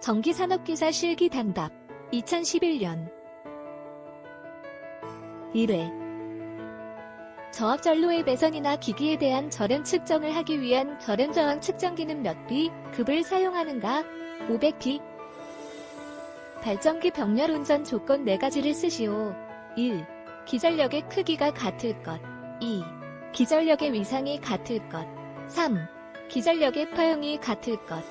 전기산업기사 실기 단답 2011년 1회 저압전로의 배선이나 기기에 대한 절연 측정을 하기 위한 절연 저항 측정기는 몇 B 급을 사용하는가? 500B 발전기 병렬 운전 조건 4가지를 쓰시오. 1. 기전력의 크기가 같을 것. 2. 기전력의 위상이 같을 것. 3. 기전력의 파형이 같을 것.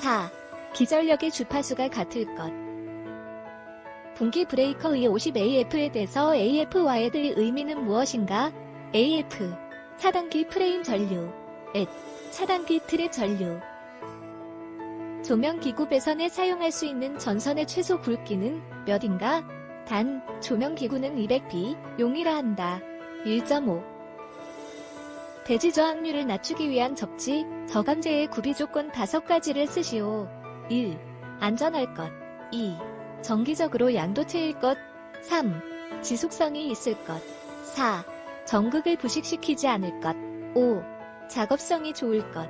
4. 기전력의 주파수가 같을 것. 분기 브레이커 E50AF에 대해서 AF와의 의미는 무엇인가? AF. 차단기 프레임 전류. at. 차단기 트랩 전류. 조명 기구 배선에 사용할 수 있는 전선의 최소 굵기는 몇인가? 단, 조명 기구는 200B 용이라 한다. 1.5. 대지 저항률을 낮추기 위한 접지, 저감제의 구비 조건 5가지를 쓰시오. 1. 안전할 것. 2. 정기적으로 양도체일 것. 3. 지속성이 있을 것. 4. 전극을 부식시키지 않을 것. 5. 작업성이 좋을 것.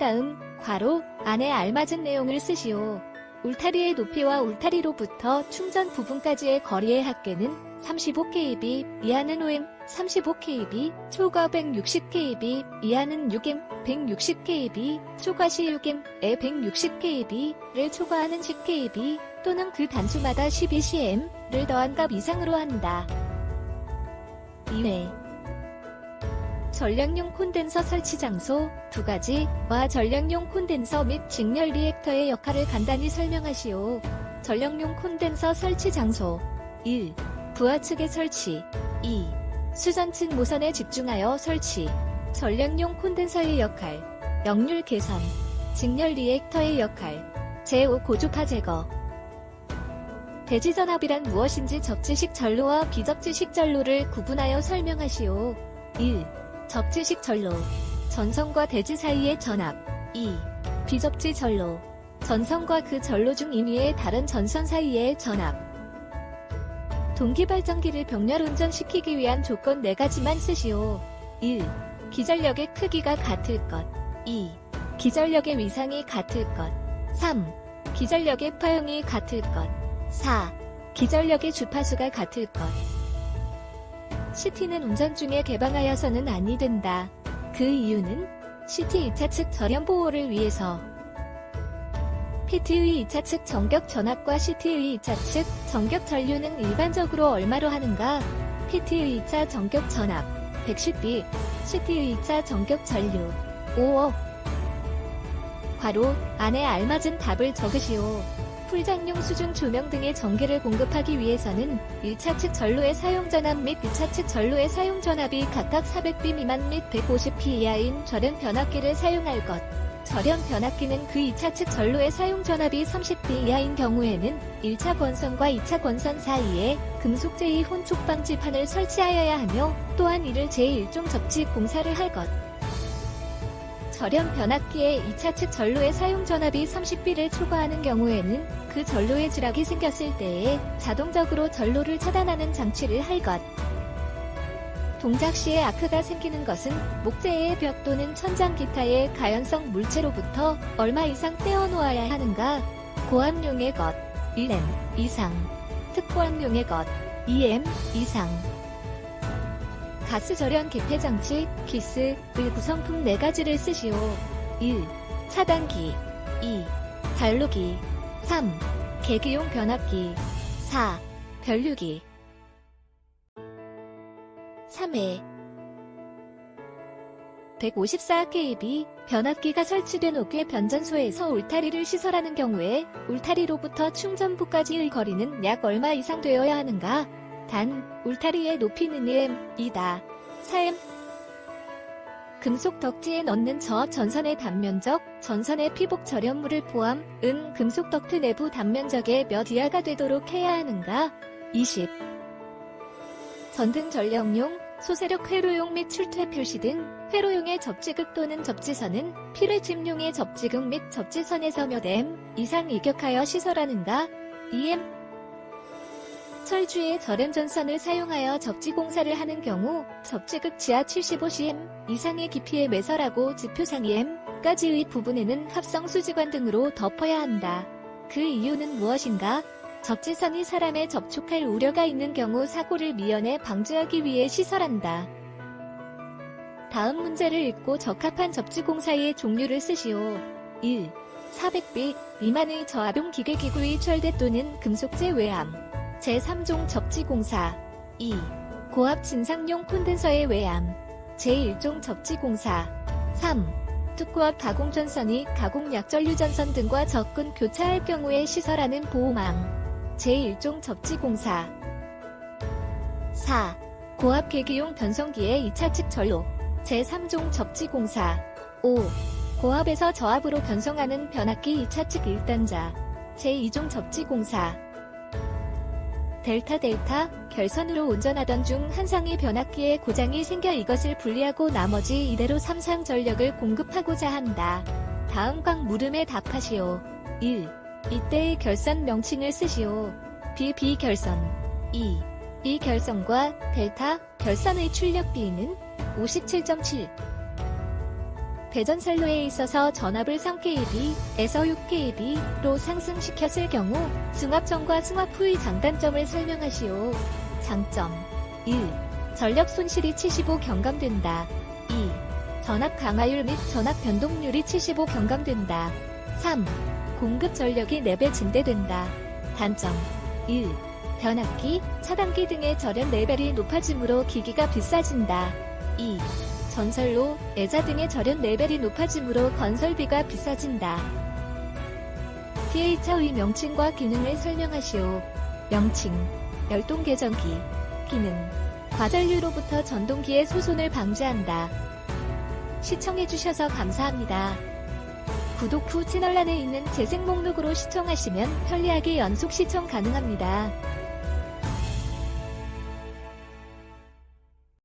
다음, 괄호, 안에 알맞은 내용을 쓰시오. 울타리의 높이와 울타리로부터 충전 부분까지의 거리의 합계는 35kb, 이하는 5m, 35kb, 초과 160kb, 이하는 6m, 160kb, 초과 시 6m에 160kb를 초과하는 10kb 또는 그 단수마다 12cm를 더한 값 이상으로 한다. 2회 전량용 콘덴서 설치 장소 두 가지와 전량용 콘덴서 및 직렬 리액터의 역할을 간단히 설명하시오. 전량용 콘덴서 설치 장소 1. 부하 측의 설치 2. 수전 측 모선에 집중하여 설치 전량용 콘덴서의 역할 역률 개선 직렬 리액터의 역할 제5 고주파 제거 대지 전압이란 무엇인지 접지식 전로와 비접지식 전로를 구분하여 설명하시오. 1. 접지식 전로. 전선과 대지 사이의 전압. 2. 비접지 전로. 전선과 그 전로 중 임의의 다른 전선 사이의 전압. 동기발전기를 병렬 운전시키기 위한 조건 4가지만 쓰시오. 1. 기전력의 크기가 같을 것. 2. 기전력의 위상이 같을 것. 3. 기전력의 파형이 같을 것. 4. 기전력의 주파수가 같을 것. CT는 운전 중에 개방하여서는 아니 된다. 그 이유는 CT 2차 측 절연 보호를 위해서 PT의 2차 측 전격 전압과 CT의 2차 측 전격 전류는 일반적으로 얼마로 하는가? PT의 2차 전격 전압 110B, CT의 2차 전격 전류 5억. 괄호 안에 알맞은 답을 적으시오. 풀장용 수중 조명 등의 전기를 공급하기 위해서는 1차 측 전로의 사용 전압 및 2차 측 전로의 사용 전압이 각각 400B 미만 및 150P 이하인 절연 변압기를 사용할 것. 절연 변압기는 그 2차 측 전로의 사용 전압이 30B 이하인 경우에는 1차 권선과 2차 권선 사이에 금속 제2 혼촉 방지판을 설치하여야 하며 또한 이를 제1종 접지 공사를 할 것. 절연 변압기의 2차 측 전로의 사용 전압이 30B를 초과하는 경우에는 그 전로에 지락이 생겼을 때에 자동적으로 전로를 차단하는 장치를 할 것. 동작 시에 아크가 생기는 것은 목재의 벽 또는 천장 기타의 가연성 물체로부터 얼마 이상 떼어놓아야 하는가? 고압용의 것, 1M 이상, 특고압용의 것, 2M 이상. 가스 절연 개폐 장치, 기스의 구성품 4가지를 쓰시오. 1. 차단기 2. 달루기 3. 계기용 변압기 4. 변류기 3회 154kb 변압기가 설치된 옥외 변전소에서 울타리를 시설하는 경우에 울타리로부터 충전부까지의 거리는 약 얼마 이상 되어야 하는가? 단, 울타리의 높이는 2m, 이다. 4m. 금속 덕지에 넣는 저압 전선의 단면적, 전선의 피복 절연물을 포함, 은 금속 덕트 내부 단면적의 몇 이하가 되도록 해야 하는가? 20. 전등 전력용, 소세력 회로용 및 출퇴 표시 등 회로용의 접지극 또는 접지선은 필회짐용의 접지극 및 접지선에서 몇 m 이상 이격하여 시설하는가? 2m. 철주의 절연 전선을 사용하여 접지 공사를 하는 경우 접지극 지하 75cm 이상의 깊이에 매설하고 지표상 2m 끝까지의 부분에는 합성 수지관 등으로 덮어야 한다. 그 이유는 무엇인가? 접지선이 사람에 접촉할 우려가 있는 경우 사고를 미연에 방지하기 위해 시설한다. 다음 문제를 읽고 적합한 접지공사의 종류를 쓰시오. 1. 400B 미만의 저압용 기계기구의 철대 또는 금속재 외암. 제3종 접지공사. 2. 고압 진상용 콘덴서의 외암. 제1종 접지공사. 3. 특고압 가공전선이 가공 약전류전선 등과 접근 교차할 경우에 시설하는 보호망. 제1종 접지공사. 4. 고압 계기용 변성기의 2차 측 전로. 제3종 접지공사. 5. 고압에서 저압으로 변성하는 변압기 2차 측 1단자. 제2종 접지공사. 델타 델타 결선으로 운전하던 중 한 상의 변압기에 고장이 생겨 이것을 분리하고 나머지 이대로 삼상 전력을 공급하고자 한다. 다음 각 물음에 답하시오. 1. 이때의 결선 명칭을 쓰시오. B 비결선 2. 이 결선과 델타 결선의 출력 비는 57.7 배전선로에 있어서 전압을 3kb에서 6kb로 상승시켰을 경우 승합 전과 승합 후의 장단점을 설명하시오. 장점 1. 전력 손실이 75 경감된다. 2. 전압 강화율 및 전압 변동률이 75 경감된다. 3. 공급 전력이 4배 증대된다. 단점 1. 변압기, 차단기 등의 절연 레벨이 높아지므로 기기가 비싸진다. 2. 전설로, 애자 등의 절연 레벨이 높아지므로 건설비가 비싸진다. TH의 명칭과 기능을 설명하시오. 명칭, 열동 계정기, 기능, 과전류로부터 전동기의 소손을 방지한다. 시청해주셔서 감사합니다. 구독 후 채널란에 있는 재생 목록으로 시청하시면 편리하게 연속 시청 가능합니다.